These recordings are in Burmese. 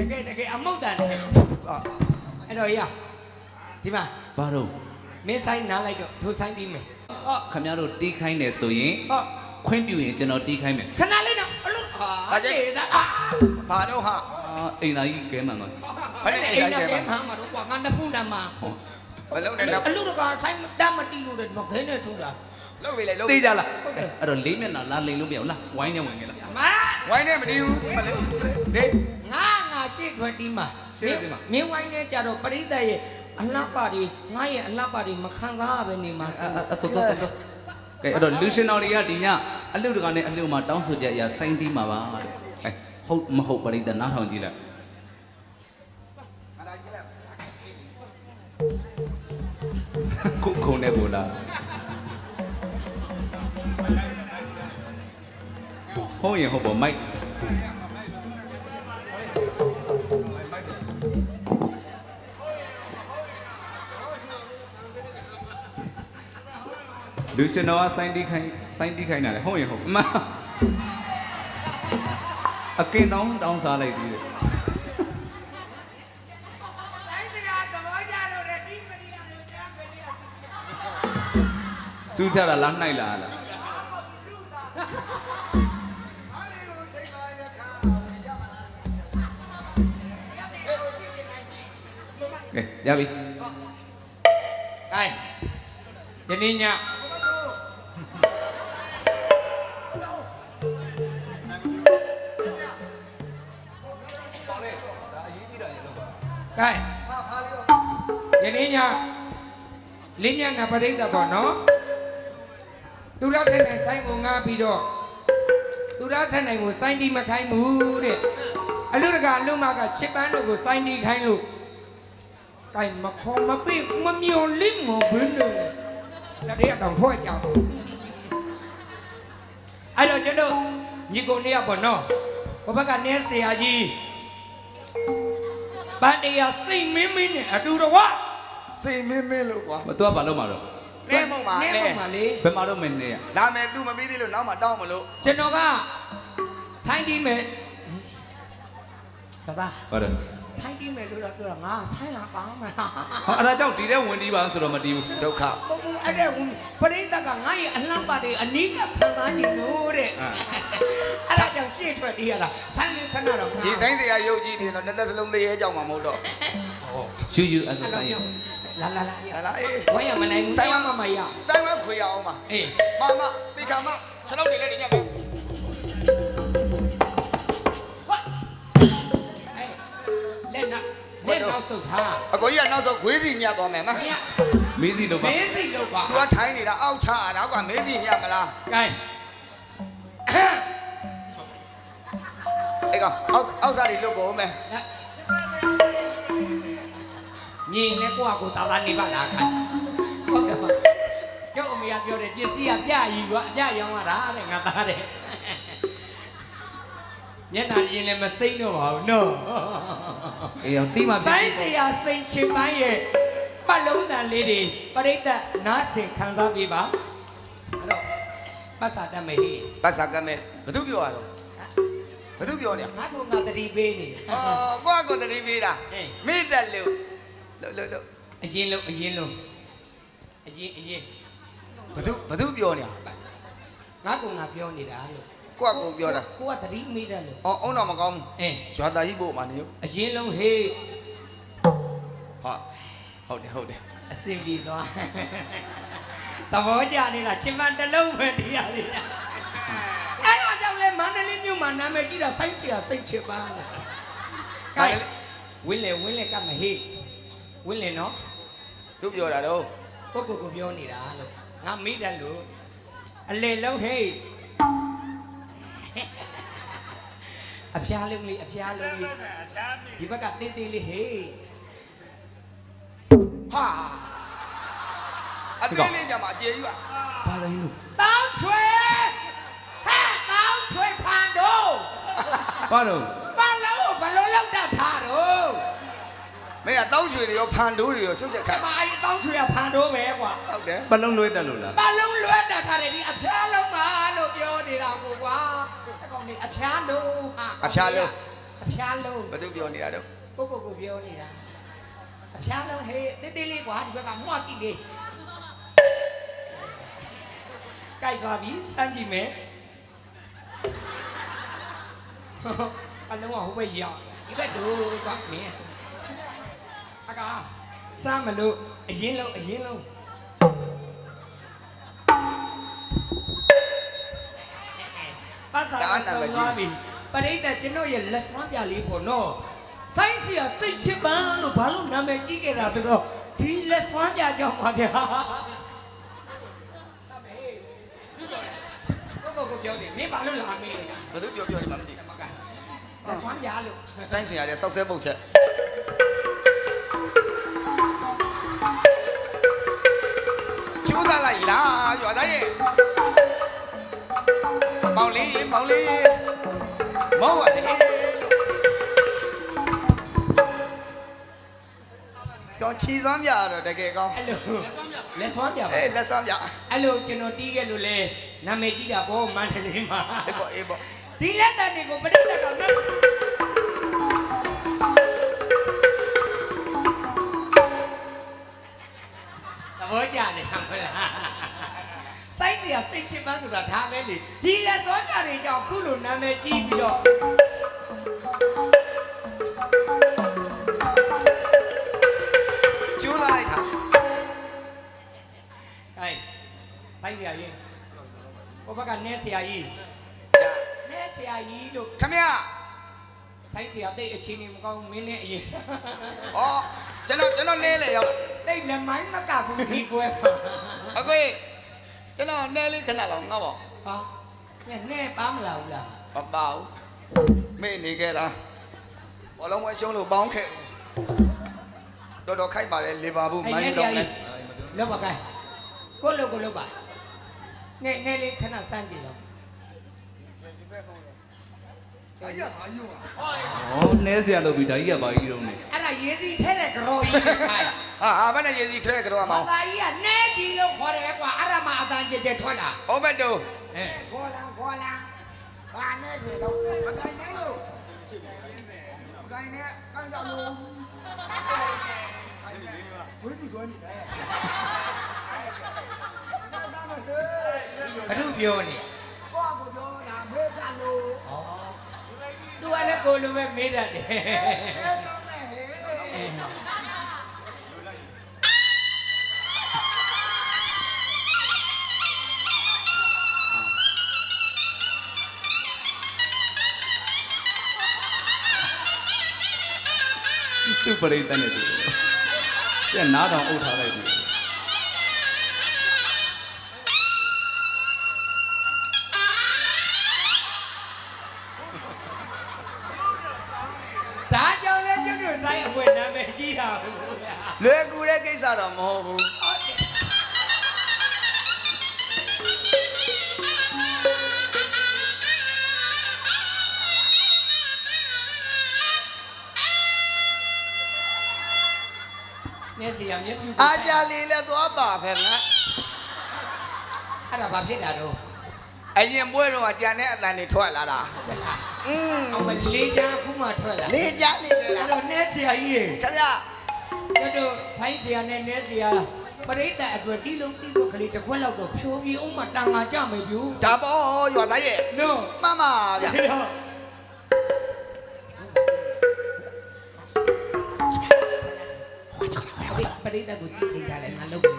တကယ်တကယ်အမုတ်တန်တယ်အဲ့တော့ရဒီမှာဘာတော့မင်းဆိုင်နားလိုက်တော့ဒိုဆိုင်ပြီးမယ်ဟောခမရတို့တီးခိုင်းတယ်ဆိုရင်ဟောခွင့်ပြုရင်ကျွန်တော်တီးခိုင်းမယ်ခဏလေးတော့အလို့ဟာကျေသားအာဘာတော့ဟာအာအိမ်သားကြီးကဲမှန်တော့ဘယ်နဲ့အိမ်နဲ့ကဲမှာမှာတော့ကွာငါနှစ်ဖူးနာမှာဘလုံးနဲ့တော့အလို့တကဆိုင်တမ်းမတီးလို့တဲ့မခဲနဲ့ထူတာလုံးပြီလေလုံးသိကြလားအဲ့တော့လေးမျက်နှာလာလိန်လို့မရဘူးလားဝိုင်းနေဝင်နေလားမာဝိုင်းနဲ့မတီးဘူးမလေးဒေငါငါ ရှေ့ထွက်တီးမှာရှေ့ထွက်တီးမှာ မင်းဝိုင်းနေကြတော့ပရိသတ်ရဲ့အလှပါတွေငါရဲ့အလှပါတွေမခံစားရပဲနေမှာဆိုအဆိုတော့တော့ကဲအဲ့တော့လူရှင်တော်တွေကဒီညအလူတကာနဲ့အလူမှာတောင်းဆိုကြအရာစိုင်းတီးမှာပါတဲ့အဲဟုတ်မဟုတ်ပရိသတ်နားထောင်ကြည့်လိုက်ခုခုံနေဘူးလားဟုတ်ရင်ဟုတ်ပါမိုက် လူရှင်တော်ကစိုင်းတီးခိုင်းစိုင်းတီးခိုင်းတာလေဟုတ်ရင်ဟုတ်အမအကင်တောင်းတောင်းစားလိုက်သေးတယ်တိုင်းစရာသဘောကျလို့တဲ့ဒီမရီယာတွေကြားကြရစူးကြတာလားနှိုက်လားလားကဲရပြီไอ้ယနေ့ည ကဲယနေ့ညလင်းညနာပရိသတ်ပေါ့နော်သူရထက်နိုင်ဆိုင်ကိုငားပြီးတော့သူရထက်နိုင်ကိုစိုင်းတီမခိုင်းဘူးတဲ့အလူတကအလူမကချစ်ပန်းတို့ကိုစိုင်းတီခိုင်းလို့ ไก่มาคอมาปีกมามีโอลิมมาบื้นเลยจะได้ต้องพ่อเจ้าအဲ့တော့ကျွန်တော်ညီကိုနေရပေါ့နော်ဘဘကနေဆရာကြီး ဗန်တရားစိတ်မင်းမင်းနဲ့အတူတော်ဝစိတ်မင်းမင်းလို့ကွာမတော်ဘာလို့မှာတော့လဲမုံပါနဲလဲပုံပါလေဘယ်မှာတော့မနေရဒါမဲ့ तू မပြီးသေးလို့နောက်မှတောင်းမလို့ကျွန်တော်ကဆိုင်းတီးမယ်သာသာဟုတ်တယ် ဆိုင်းတီးမယ်လို့တော့ပြောတာငါဆိုင်းရပါမှာဟာအဲ့ဒါကြောင့်ဒီတဲ့ဝင်ဒီပါဆိုတော့မတီးဘူးဒုက္ခဘုံဘုံအဲ့တဲ့ဝင်ပရိသတ်ကငါ့ရဲ့အလှမ်းပါတွေအနီးကခံစားကြည့်လို့တဲ့အဲ့ဒါကြောင့်ရှေ့ထွက်တီးရတာဆိုင်းလေးခဏတော့ငါဒီဆိုင်စရာရုပ်ကြည့်ပြီးတော့နှစ်သက်စလုံးသေးရဲကြောင်မှာမဟုတ်တော့ရှူယူအဲ့ဆိုဆိုင်ရလာလာလာရဟာလားအေးဝိုင်းရမနိုင်ဘူးဆိုင်ဝမမရဆိုင်ဝဲခွေရအောင်ပါအေးမမတိခါမခြေထောက်တွေလည်းဒီညမ နောက်ဆုတ်ထားအကိုကြီးကနောက်ဆုံးခွေးစီညက်သွားမယ်မမရမင်းစီတော့ပါမေးစိလို့ပါ तू ကထိုင်းနေတာအောက်ချရတာကွာမင်းစီညက်မလားကဲအေးကောင်အောက်အောက်စားတွေလုတ်ကုန်မယ်ညီလဲကိုကကိုတာတာနေပါလားခိုင်းဟုတ်တယ်ကျုပ်အမေကပြောတယ်ပစ္စည်းကပြကြီးကွာအပြရောင်းရတာတဲ့ငါသားတဲ့ မျက်နှာရင်လည်းမစိမ့်တော့ပါဘူးနော်အေးအောင်တီးမှပြဆိုင်းစရာစိန်ချင်ပန်းရဲ့ပတ်လုံးတန်လေးတွေပရိသတ်နားဆင်ခံစားပေးပါအဲ့တော့ပတ်စာတတ်မယ်ဟေးပတ်စာကမဲ့ဘသူပြောရတော့ဘသူပြောနေငါကငါတတိပေးနေအော်ကိုကကိုတတိပေးတာအေး မိတက်လို့လို့လို့လို့အရင်လုံးအရင်လုံးအရင်အရင်ဘသူဘသူပြောနေငါကငါပြောနေတာလို့ ကိုကကိုပြောတာကိုကတတိမိတယ်လို့အော်အုံတော့မကောင်းဘူးအေးရွာသားကြီးပို့မှနေရောအရင်လုံးဟေးဟာဟုတ်တယ်ဟုတ်တယ်အစင်ပြေသွားသဘောကျနေတာချင်းမတစ်လုံးပဲတရားလေးအဲ့ဒါကြောင့်လဲမန္တလေးမြို့မှာနာမည်ကြီးတာစိုက်စရာစိတ်ချစ်ပါလို့ကဲဝင်းလေဝင်းလေကမဟေးဝင်းလေနော်သူပြောတာတော့ကိုကိုကိုပြောနေတာလို့ငါမိတယ်လို့အလေလုံးဟေး အဖျားလုံးလေးအဖျားလုံးလေးဒီဘက်ကတေးသေးလေးဟေးဟာအသေးလေးကြမှာအကျေကြီးပါဘာတိုင်းလို့တောင်းချွေဟဲ့တောင်းချွေဖန်တော့ဘာတော့ဘာလို့ဘလို့လောက်တတ်ထားတော့မင်းကတောင်းရွှေတွေရောဖန်တိုးတွေရောဆုတ်ဆက်ခတ်ဘာကြီးတောင်းချွေကဖန်တော့ပဲကွာဟုတ်တယ်ပလုံးလွှဲတက်လို့လားဘာလုံးလွတ်တတ်ထားတယ်ဒီအဖျားလုံးပါလို့ပြောနေတာကိုကွာအကောင် နေအဖျားလုံးဟာအဖျားလုံးဟအဖျားလုံးဘသူပြောနေတာတော့ကိုကိုကိုပြောနေတာအဖျားလုံးဟေးတေးသေးလေးကွာဒီဘက်ကမွှစီလေးကြိုက်သွားပြီစမ်းကြည့်မယ်အလုံးကဟိုဘက်ရောက်ဒီဘက်တို့ကမင်းအကာစမ်းမလို့အရင်လုံးအရင်လုံး ပါစာဆုံးသွားပြီပရိသတ်ကျွန်တော်ရဲ့လက်စွမ်းပြလေးပေါ့နော်ဆိုင်းစီရစိတ်ချစ်ပန်းလို့ဘာလို့နာမည်ကြီးခဲ့တာဆိုတော့ဒီလက်စွမ်းပြကြောင်းပါဗျာကိုကိုကိုပြောတယ်မင်းဘာလို့လာမေးလဲဘသူပြောပြောနေမှမသိမကလက်စွမ်းပြလို့ဆိုင်းစင်ရတဲ့စောက်ဆဲပုတ်ချက်ကျိုးစားလိုက်လားရွာသားရဲ့ မောင်လေးမောင်လေးမောင်ရတယ်တော့ချီစွမ်းပြတော့တကယ်ကောင်းအဲ့လိုလက်စွမ်းပြပါအေးလက်စွမ်းပြအဲ့လိုကျွန်တော်တီးခဲ့လို့လဲနာမည်ကြီးတာဘောမန္တလေးမှာအေးပေါ့အေးပေါ့ဒီလက်တန်တွေကိုပရိသတ်ကနော်သဘောကျနေမှာမလား စိုက်စရာစိတ်ရှင်းပန်းဆိုတာဒါပဲလေဒီလက်စောပြတွေကြောင့်ခုလိုနာမည်ကြီးပြီးတော့ကျိုးစားလိုက်တာအဲစိုက်စရာကြီးဟိုဘက်ကနဲဆရာကြီးနဲဆရာကြီးလို့ခမရစိုက်စရာတိတ်အချင်းနေမကောင်းမင်းနဲ့အရင်ဩကျွန်တော်ကျွန်တော်နဲလေရောက်လာတိတ်လက်မိုင်းမကဘူးဒီကွဲမှာအကွေ ကျွန်တော်နဲလေးခဏလောက်ငေါ့ပါဟာနဲ့နဲ့ပါမလာဘူးလားမပါဘူးမေ့နေခဲ့တာဘောလုံးဝဲရှုံးလို့ပေါင်းခဲ့တော်တော်ခိုက်ပါတယ်လီဗာပူးအဲ့မိုနဲင်းဆတော့ရာလဲကြီးလောက်ပါကဲကိုလို့ကိုလို့ပါနဲ့နဲ့လေးခဏစမ်းကြည့်တော့အရာဟာယူဩနဲစရာလို့ပြီးဒါကြီးကဘာကြီးတော့နေအဲ့ဒါရေးစီထဲတဲ့ကရောကြီးခိုင်း ဟာဟာဘယ်နဲ့ရေးစီခရဲကတော့ဘာမောင်းသာကြီးကနဲကြီးလို့ခေါ်တယ်ကွာအဲ့ဒါမှအတန်ကြဲကြဲထွက်လာအိုဘတ်တိုအဲခေါ်လာခေါ်လာဘာနဲ့ကြီးတော့မကိုင်းနိုင်လို့မကိုင်းနဲ့ကန်ကြလို့ဝိသုစွမ်းနေတယ်ဒါစားမစေဘုရုပြောနေကိုကပြောတာမေးကြလို့သူကလည်းကိုလိုပဲမေးတတ်တယ် ပရိသတ်နဲ့သူကျက်နားတော်အုပ်ထားလိုက်ပြီဒါကြောင့်လဲကျွတ်တို့ဆိုင်အဝယ်နာမည်ကြီးတာဘူးဗျာလွယ်ကူတဲ့ကိစ္စတော့မဟုတ်ဘူး ဟုတ်တယ်နေစီရမျက်ဖြူကိုအာကြလေးလည်းသွားပါဖက်ငါအဲ့ဒါဘာဖြစ်တာတော့အရင်ပွဲတော့ကြံတဲ့အတန်တွေထွက်လာတာဟုတ်လားอืมအောင်မလေးချာခုမှထွက်လာလေးကြနေတယ်အဲ့လားတော့နေစီရကြီးရေခင်ဗျကျွတ်တို့ဆိုင်စီရနဲ့နေစီရပရိသတ်အတွက်တီလုံးတီကိုကလေးတစ်ခွက်လောက်တော့ဖြိုးပြီးအောင်မတန်ငါကြမယ်ပြူဒါပေါ်ရွာသားရဲ့နော်မမဗျ ရိသတ်ကိုကြည့်ထိထားလဲငါလုပ်ပြီ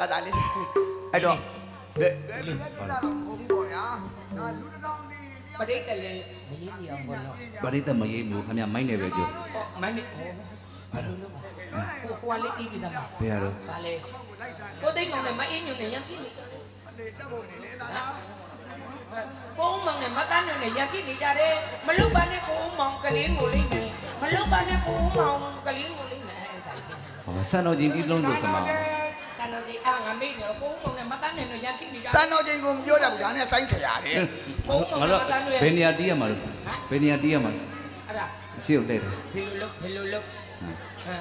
အတားလေးအဲ့တော့လေလေကိစ္စတော့မဟုတ်ဘူးပေါ့ဗျာဒါလူတစ်တောင်ဒီပရိသတ်လည်းမရင်းနေအောင်ပေါ့နော်ပရိသတ်မရေးဘူးခင်ဗျမိုက်နေပဲပြောဟောမန်းနေဟောဘာလို့လဲဟိုဟိုကလေးတီးပြီးသားမှာဘယ်ရတော့ဒါလေကိုသိမ့်မောင်နဲ့မအင်းညုံနဲ့ရန်ဖြစ်နေကြတယ်လေတက်ဖို့နေလေဒါကိုဦးမောင်နဲ့မတန်းနဲ့ရန်ဖြစ်နေကြတယ်မလုတ်ပါနဲ့ကိုဦးမောင်ကလေးကိုလိမ့်မယ်မလုတ်ပါနဲ့ကိုဦးမောင်ကလေးကိုလိမ့်မယ်အဲ့ ဆိုင်ဟောဆန်တော်ကြီးဒီလုံးဆိုစမှာဆန်တော်ကြီးအာငါမေ့နေတော့ကိုဦးမောင်နဲ့မတန်းနဲ့ရန်ဖြစ်နေကြစံတော်ချိန်ကိုမပြောတတ်ဘူးဒါနဲ့ဆိုင်းဆရာတယ်ငါတို့ဘယ်နေရာတီးရမှာလို့ဘယ်နေရာတီးရမှာလဲအဲ့ဒါရှေ့ကိုလှည့်တယ်ဒီလိုလုတ်ဒီလိုလုတ်အဲ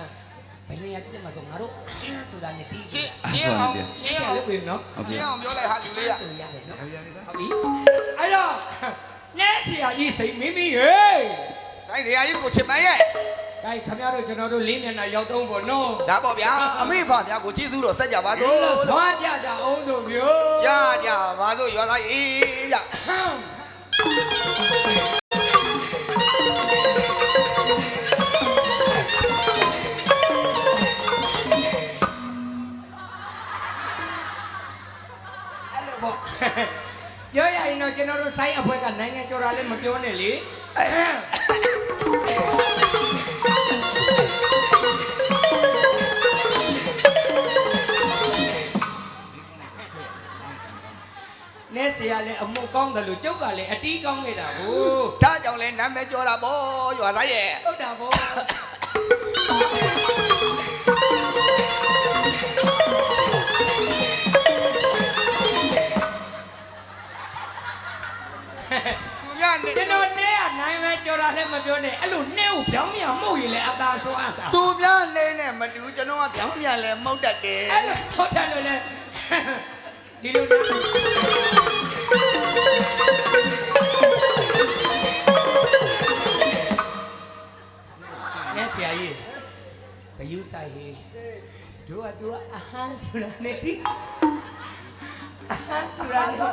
ဘယ်နေရာတည်းမှာဆိုငါတို့ရှင်းဆိုတာနဲ့တီးရှင်းရှင်းအောင်ရှင်းအောင်လုပ်ပြီနော်ဟုတ်ရှပြီင်းအောင်ပြောလိုက်ဟာလူလေးရဆိုရတယ်နော်ဟုတ်ပြီအဲ့တော့နဲဆရာကြီးစိတ်မိမိဟေးခိုင်းစရာကြီးကိုချစ်မန်းရဲ့ ကဲခင်ဗျားတို့ကျွန်တော်တို့လေးမျက်နှာရောက်တော့ပေါ့နော်ဒါပေါ့ဗျာအမေဖများကိုကျေးဇူးတော်ဆက်ကြပါဒီစို့လိုသွားပြကြအောင်ဆိုမျိုးကြာကြာပါစို့ရွာသားအေးကြဟမ်အဲ့လိုပေါ့ပြောရရင်တော့ကျွန်တော်တို့စိုင်းအဖွဲကနိုင်ငံကျော်တာလည်းမပြောနဲ့လေ နဲ့ဆရာလည်းအမုတ်ကောင်းတယ်လို့ကျုပ်ကလည်းအတီးကောင်းနေတာကိုဒါကြောင့်လဲနာမည်ကျော်တာပေါ့ရွာသားရဲ့ဟုတ်တာပေါ့သူများနေကျွန်တော်နဲ့ကနိုင်မဲကြော်တာလည်းမပြောနဲ့အဲ့လိုနဲ့ကိုပြောင်းပြန်မှုတ်ရင်လည်းအသာတော့အပ်တာသူများလဲနဲ့မတူကျွန်တော်ကပြောင်းပြန်လဲမဟုတ်တတ်တယ်အဲ့လိုဟုတ်တယ်လို့လည်းဒီလို နဲ့နဲ့ဆရာကြီးဘယူဆိုင်ကြီးတို့ကသူကအဟမ်းဆိုတာနဲ့ဒီအဟမ်းဆိုတာနဲ့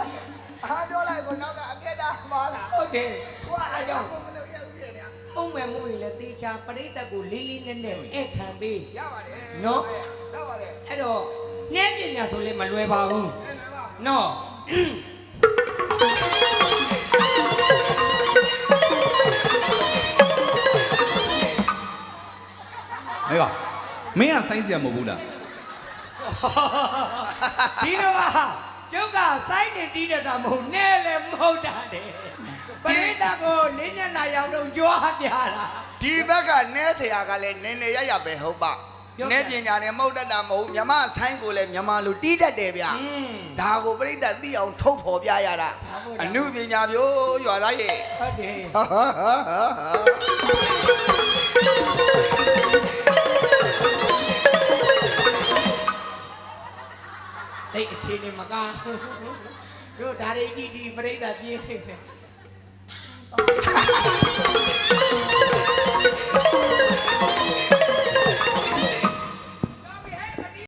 အားပြောလိုက်ကိုနောက်ကအကက်တာမှားလားဟုတ်တယ်ကိုကအားကြောင့်မလုပ်ရဘူးရဲ့ဗျာပုံမဲ့မှုရင်လည်းတေချာပရိသတ်ကိုလေးလေးနက်နက်ဧခံပေးရပါတယ်နော်ရပါတယ်အဲ့တော့နှဲပညာဆိုလည်းမလွယ်ပါဘူးအဲ့ဒါပါနော် ဟဲ့ကမင်းကဆိုင်းစရာမဟုတ်ဘူးလားဒီတော့ကကျုပ်ကစိုင်းနေတီးတတ်တာမဟုတ်နဲ့လည်းမဟုတ်တာတဲ့ပရိသတ်ကိုလေးညနာရောက်တော့ကြွားပြတာဒီဘက်ကနဲဆရာကလည်းနည်းနည်းရရပဲဟုတ်ပါပြောပြနဲပညာနဲ့မဟုတ်တတ်တာမဟုတ်မြမဆိုင်ကိုလည်းမြမလိုတီးတတ်တယ်ဗျာอืมဒါကိုပြိတ္တသိအောင်ထုတ်ဖော်ပြရတာဒါပေါ့ဒါအနုပညာမျိုးရွာသားရဲ့ဟုတ်တယ် အဲ့အခြေအနေမကားတို့ဒါတွေကြည့်ဒီပရိသတ်ပြင်းနေတယ်